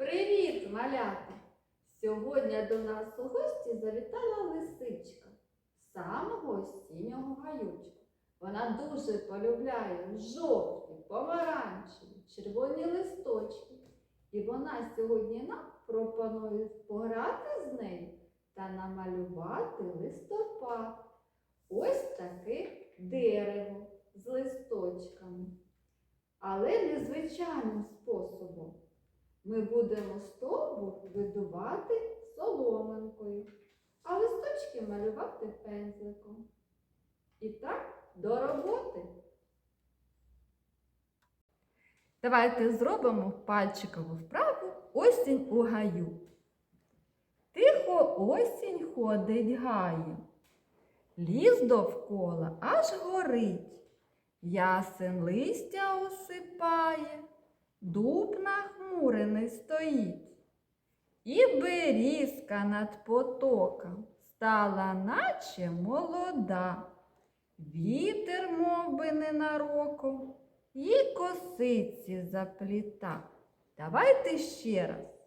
Привіт, малята! Сьогодні до нас у гості завітала лисичка самого осіннього гаючку. Вона дуже полюбляє жовті, помаранчеві, червоні листочки. І вона сьогодні нам пропонує пограти з нею та намалювати листопад. Ось таке дерево з листочками. Але незвичайним способом. Ми будемо стовбур видувати соломинкою, а листочки малювати пензликом. І так, до роботи. Давайте зробимо пальчикову вправу осінь у гаю. Тихо осінь ходить гаєм. Ліс довкола аж горить. Ясен листя осипає, дуб нахмурений стоїть. І берізка над потоком стала, наче молода. Вітер, мов би, ненароком, їй косиці запліта. Давайте ще раз.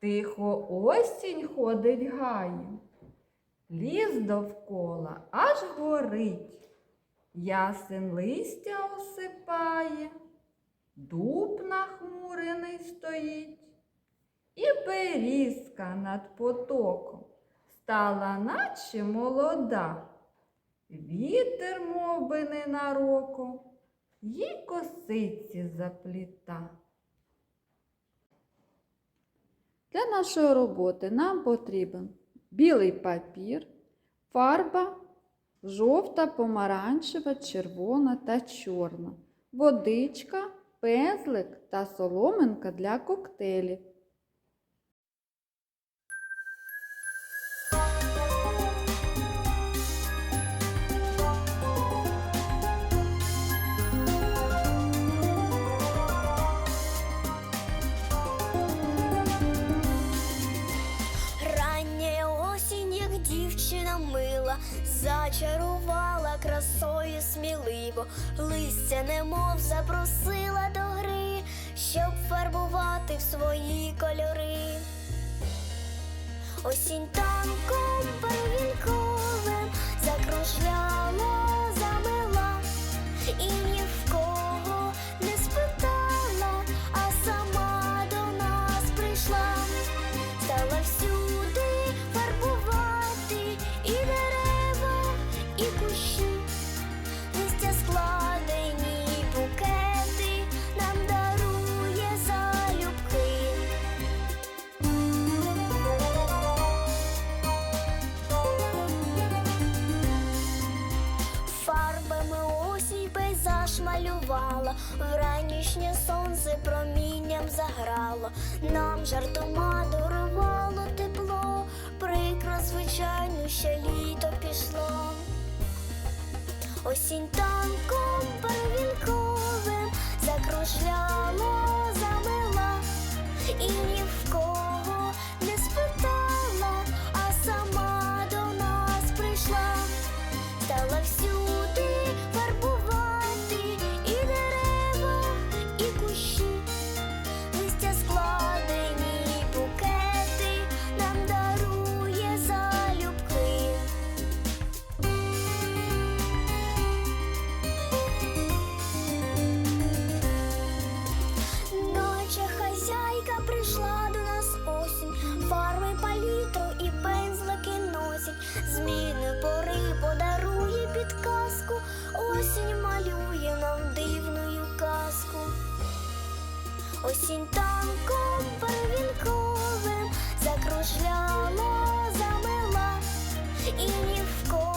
Тихо осінь ходить гаєм, ліс довкола аж горить. Ясен листя осипає, дуб нахмурений стоїть, і берізка над потоком стала, наче молода. Вітер, мов би, ненароком, їй косиці запліта. Для нашої роботи нам потрібен білий папір, фарба жовта, помаранчева, червона та чорна, водичка, пензлик та соломинка для коктейлів. Рання осінь, як дівчина мила, зачарувала красою сміливо, листя немов запросила до гри, щоб фарбувати в свої кольори. Осінь танком малювала, вранішнє сонце промінням заграло, нам жартома дарувало тепло, прикро, звичайно, що літо пішло. Осінь танком первінковим закружляла, замила, і ні в кого не спитала, а сама до нас прийшла. Стала всюди підказку, осінь малює нам дивною казку. Осінь танком первінковим закружляла, замила, і ні в кого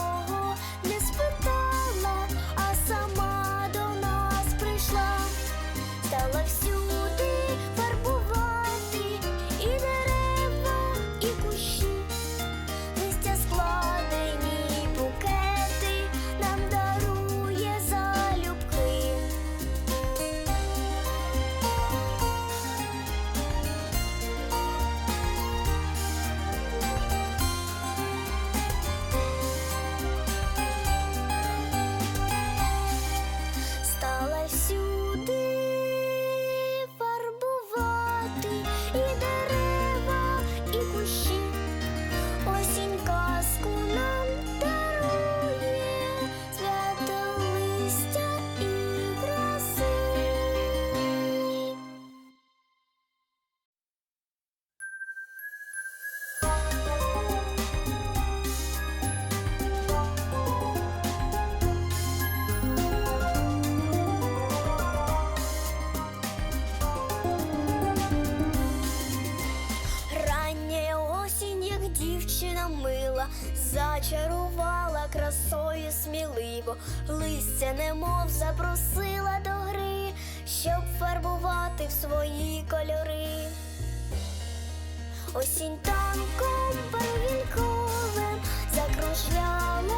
зачарувала красою сміливо, листя немов запросила до гри, щоб фарбувати в свої кольори. Осінь танком перевінковим закружляла,